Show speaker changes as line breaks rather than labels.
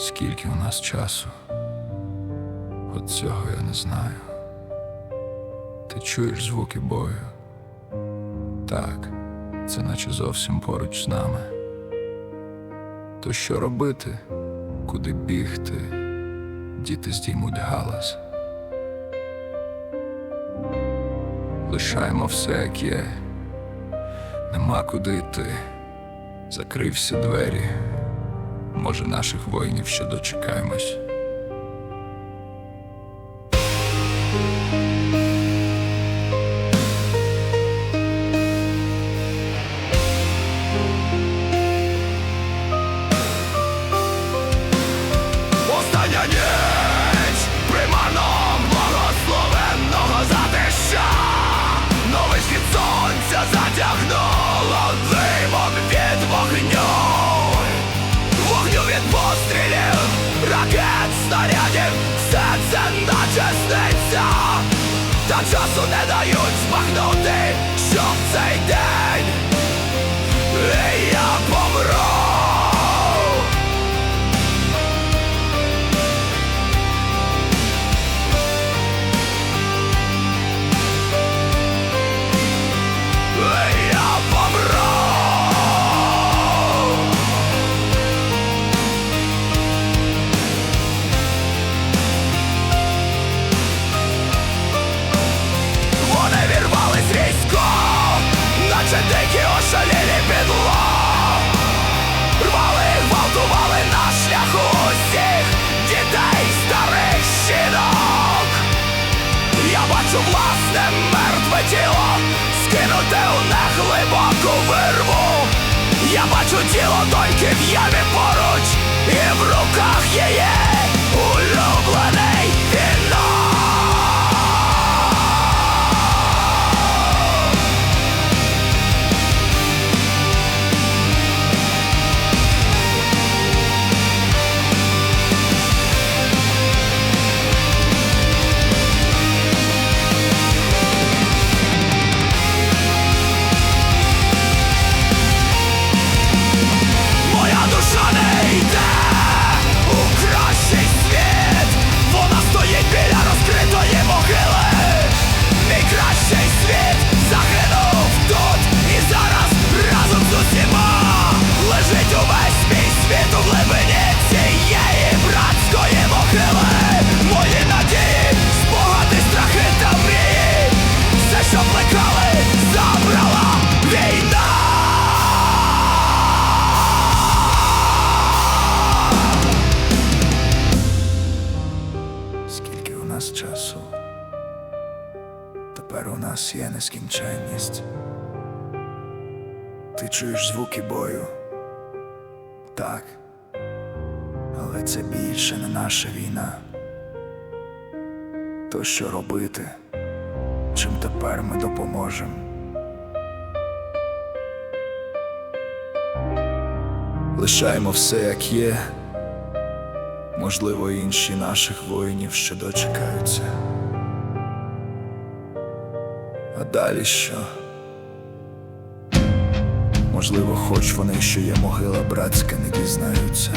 Скільки у нас часу? От цього я не знаю. Ти чуєш звуки бою? Так, це наче зовсім поруч з нами. То що робити? Куди бігти? Діти здіймуть галас. Лишаємо все, як є. Нема куди йти. Закрив всі двері. Може, наших воїнів ще дочекаємось.
Остання ракет, снарядів Все це наче сниться Та часу не дають спахнути, в цей день тіло, скинуте у неглибоку вирву. Я бачу тіло доньки в ямі поруч, і в руках її улюблений
нас часу? Тепер у нас є нескінченність. Ти чуєш звуки бою? Так. Але це більше не наша війна. То що робити? Чим тепер ми допоможемо? Лишаємо все як є. Можливо, інші наших воїнів ще дочекаються. А далі що? Можливо, хоч вони, що є могила братська, не дізнаються.